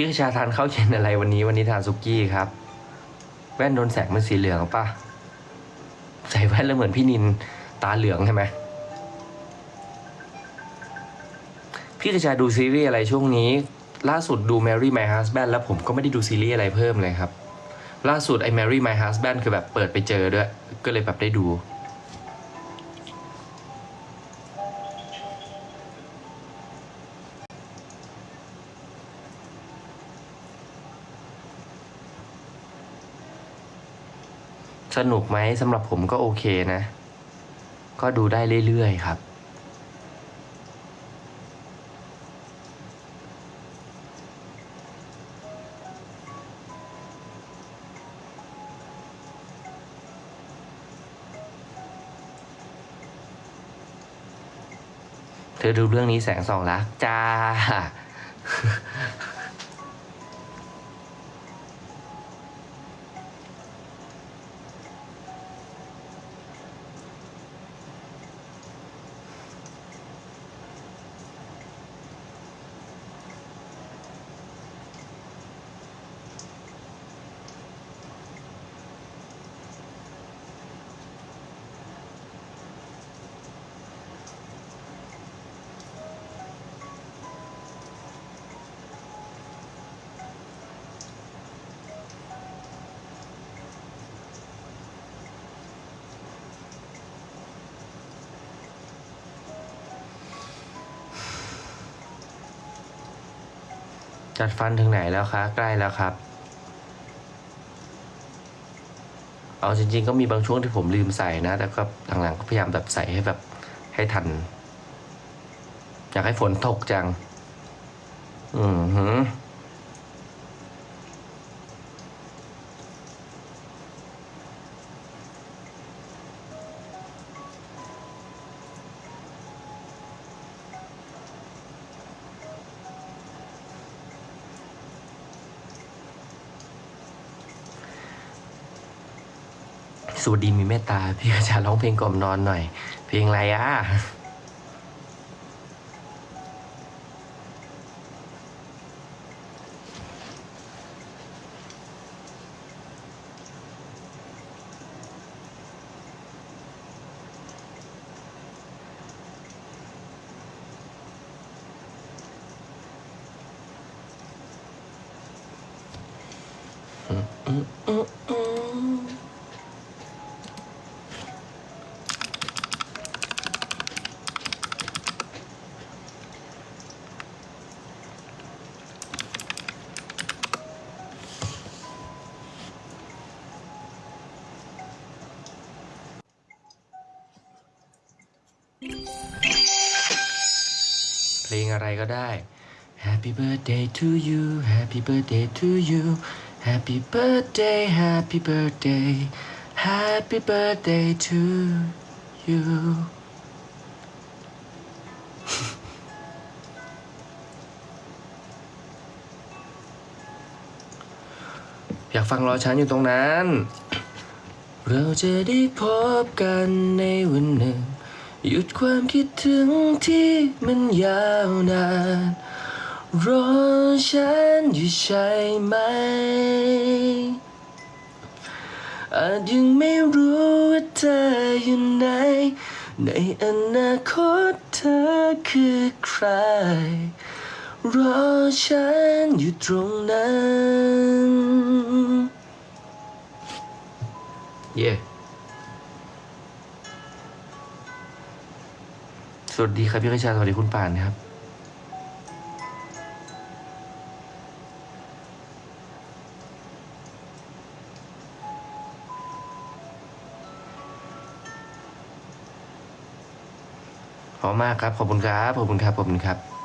พี่กระชาทานข้าวเย็นอะไรวันนี้วันนี้ทานซุกี้ครับ แว่นโดนแสงมันสีเหลืองป่ะใส่แว่นแล้วเหมือนพี่นินตาเหลืองใช่ไหมพี่กระชาดูซีรีส์อะไรช่วงนี้ ล่าสุดดู Mary My Husband แล้วผมก็ไม่ได้ดูซีรีส์อะไรเพิ่มเลยครับ ล่าสุดไอ้ Mary My Husband คือแบบเปิดไปเจอด้วย ก็เลยแบบได้ดู สนุกไหมสำหรับผมก็โอเคนะ ก็ดูได้เรื่อยๆครับเธอดูเรื่องนี้แสงสองละจ้า จัดฟันถึงไหนแล้วคะ ใกล้แล้วครับ เอาจริง ๆ ก็มีบางช่วงที่ผมลืมใส่นะ แต่ก็หลังๆก็พยายามแบบใส่ให้แบบให้ทัน อยากให้ฝนตกจัง อือหือ สวัสดีมีเมตตา พี่อาจารย์ร้องเพลงกล่อมนอนหน่อย เพลงอะไรอะเพลงอะ ก็ได้ Happy birthday to you Happy birthday to you Happy birthday Happy birthday Happy birthday to you อยากฟังรอฉันอยู่ตรงนั้น เราจะได้พบกันในวันหนึ่ง หยุดความคิดถึงที่มันยาวนานรอฉันอยู่ใช่ไหม อาจยังไม่รู้ว่าเธออยู่ไหน ในอนาคตเธอคือใคร รอฉันอยู่ตรงนั้นเวัสดีครับพี่กระชาสวัสดีคุณป่านนะครับขอมากครับ ขอบคุณครับ ขอบคุณครับ ขอบคุณครับ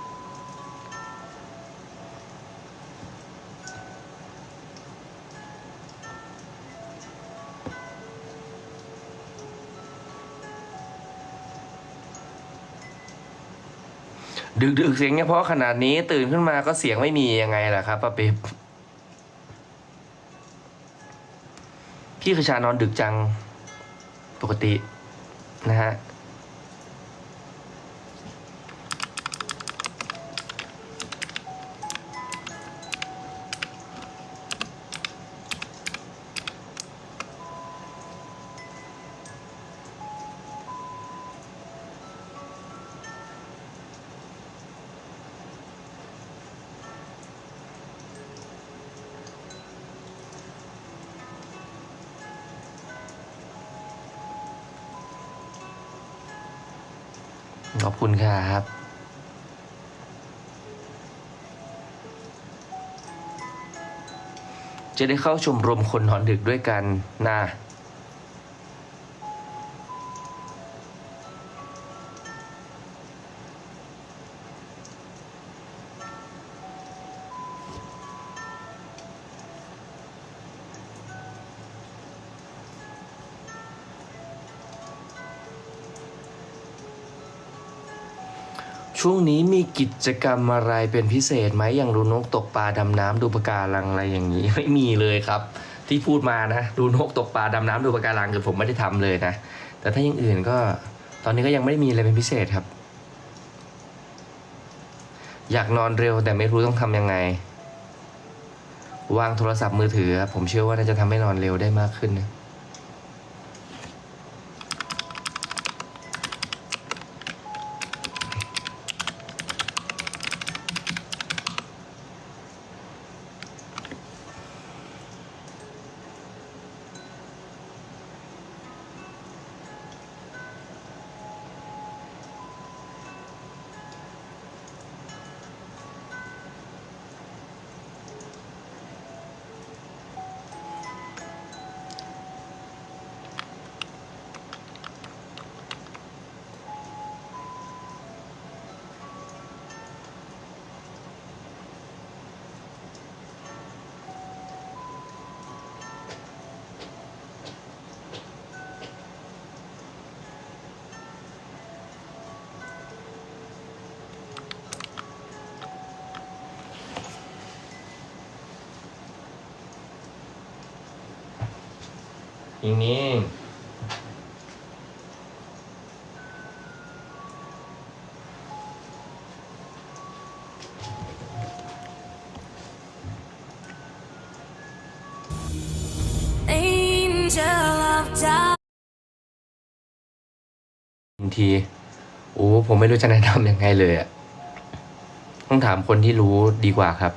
ดึกดึกๆเสียงเนี่ยเพราะขนาดนี้ตื่นขึ้นมาก็เสียงไม่มียังไงล่ะครับป้าเป๊บพี่ขชานอนดึกจังปกตินะฮะ ขอบคุณครับ จะได้เข้าชมรมคนนอนดึกด้วยกันนะ ช่วงนี้มีกิจกรรมอะไรเป็นพิเศษไหมอย่างดูนกตกปลาดำน้ำดูปะการังอะไรอย่างนี้ไม่มีเลยครับ ที่พูดมานะ ดูนกตกปลาดำน้ำดูปะการังคือผมไม่ได้ทำเลยนะ แต่ถ้าอย่างอื่นก็ตอนนี้ก็ยังไม่ได้มีอะไรเป็นพิเศษครับ อยากนอนเร็วแต่ไม่รู้ต้องทำยังไง วางโทรศัพท์มือถือ ผมเชื่อว่าน่าจะทำให้นอนเร็วได้มากขึ้นนะ อย่างนี้ Angel of dark. บางทีโอ้ผมไม่รู้จะแนะนำยังไงเลยอะต้องถามคนที่รู้ดีกว่าครับ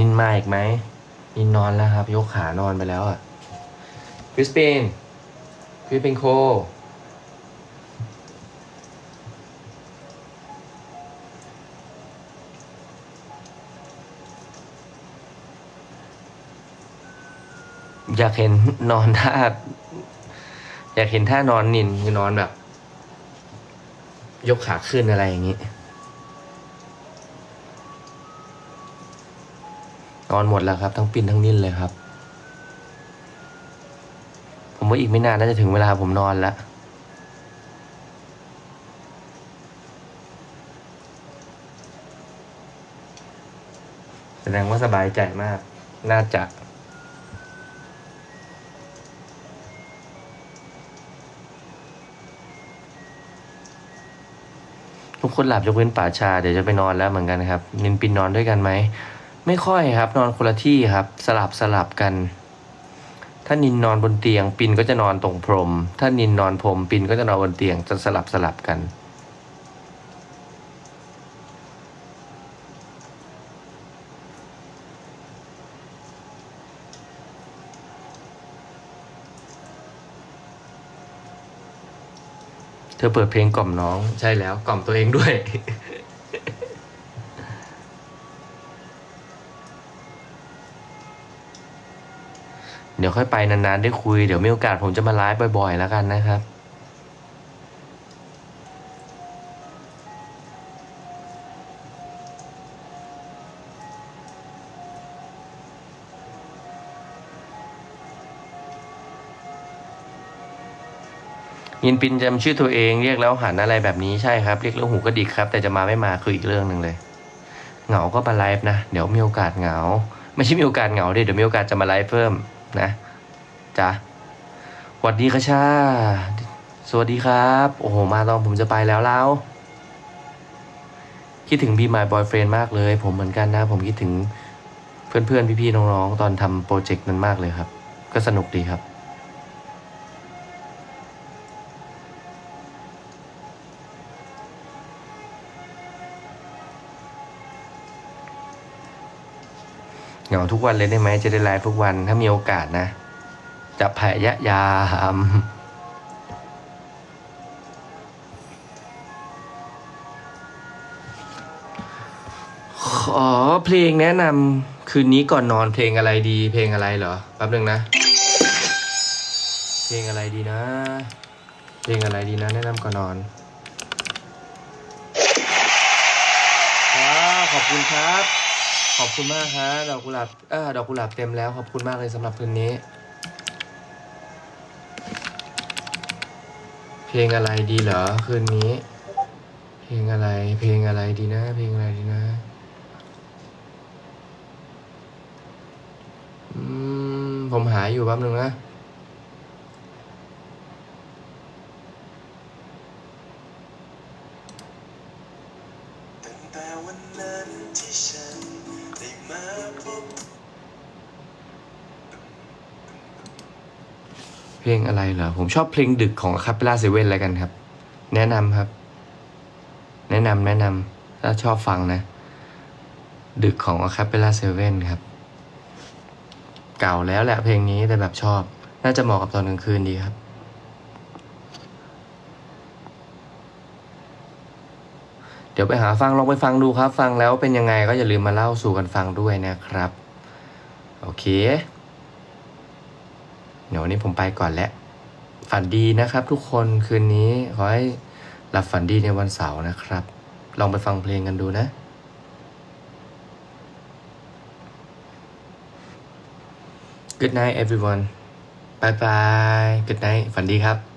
นินมาอีกไหมนินนอนแล้วครับ ยกขานอนไปแล้วอะคริสปินคริสปินโคอยากเห็นนอนท่าอยากเห็นท่านอนนินคือนอนแบบ ยกขาขึ้นอะไรอย่างนี้ นอนหมดแล้วครับ ทั้งปินทั้งนิ่นเลยครับ ผมว่าอีกไม่นานน่าจะถึงเวลาผมนอนแล้วแสดงว่าสบายใจมาก น่าจะทุกคนหลับยกเว้นป่าชา เดี๋ยวจะไปนอนแล้วเหมือนกันครับนินปินนอนด้วยกันไหม ไม่ค่อยครับ นอนคนละที่ครับ สลับสลับกัน ถ้านินนอนบนเตียง ปินก็จะนอนตรงพรม ถ้านินนอนพรมปินก็จะนอนบนเตียงจะสลับสลับกันเธอเปิดเพลงกล่อมน้องใช่แล้วกล่อมตัวเองด้วย เดี๋ยวค่อยไปนานๆได้คุย เดี๋ยวมีโอกาสผมจะมาไลฟ์บ่อยๆ แล้วกันนะครับ ยินปินจำชื่อตัวเองเรียกแล้วหันอะไรแบบนี้ใช่ครับ เรียกแล้วหูกระดิกครับ แต่จะมาไม่มาคืออีกเรื่องหนึ่งเลย เหงาก็มาไลฟ์นะ เดี๋ยวมีโอกาสเหงา ไม่ใช่มีโอกาสเหงาดิเดี๋ยวมีโอกาสจะมาไลฟ์เพิ่ม นะจ้ะสวัสดีค่ะชาสวัสดีครับ โอ้โห มาตอนผมจะไปแล้วแล้ว คิดถึง Be My Boyfriend มากเลย ผมเหมือนกันนะ ผมคิดถึงเพื่อนๆ พี่ๆ น้องๆ ตอนทำโปรเจกต์นั้นมากเลยครับ ก็สนุกดีครับ เหงาทุกวันเลยได้ไหมจะได้ไลฟ์ทุกวันถ้ามีโอกาสนะ จะพยายามขอเพลงแนะนำคืนนี้ก่อนนอนเพลงอะไรดี เพลงอะไรเหรอแป๊บนึงนะ เพลงอะไรดีนะ เพลงอะไรดีนะ แนะนำก่อนนอนว้าขอบคุณครับ ขอบคุณมากฮะดอกกุหลาบเออดอกกุหลาบเต็มแล้ว ขอบคุณมากเลยสำหรับคืนนี้ เพลงอะไรดีเหรอคืนนี้ เพลงอะไร เพลงอะไรดีนะ เพลงอะไรดีนะอืมผมหาอยู่แป๊บนึงนะตั้งแต่วันนั้นที่ฉัน มาพบเพลงอะไรเหรอ ผมชอบเพลงดึกของคาเปล่าเซเว่นอะไรกันครับ แนะนำครับ แนะนำแนะนำถ้าชอบฟังนะ ดึกของคาเปล่าเซเว่นครับ เก่าแล้วแหละเพลงนี้แต่แบบชอบ น่าจะเหมาะกับตอนกลางคืนดีครับ ดี๋ยวไปหาฟังลองไปฟังดูครับ ฟังแล้วเป็นยังไงก็อย่าลืมมาเล่าสู่กันฟังด้วยนะครับ โอเค เดี๋ยววันนี้ผมไปก่อนแล้ว ฝันดีนะครับ ทุกคนคืนนี้ขอให้หลับฝันดีในวันเสาร์นะครับ ลองไปฟังเพลงกันดูนะ Good night everyone bye bye Good night ฝันดีครับ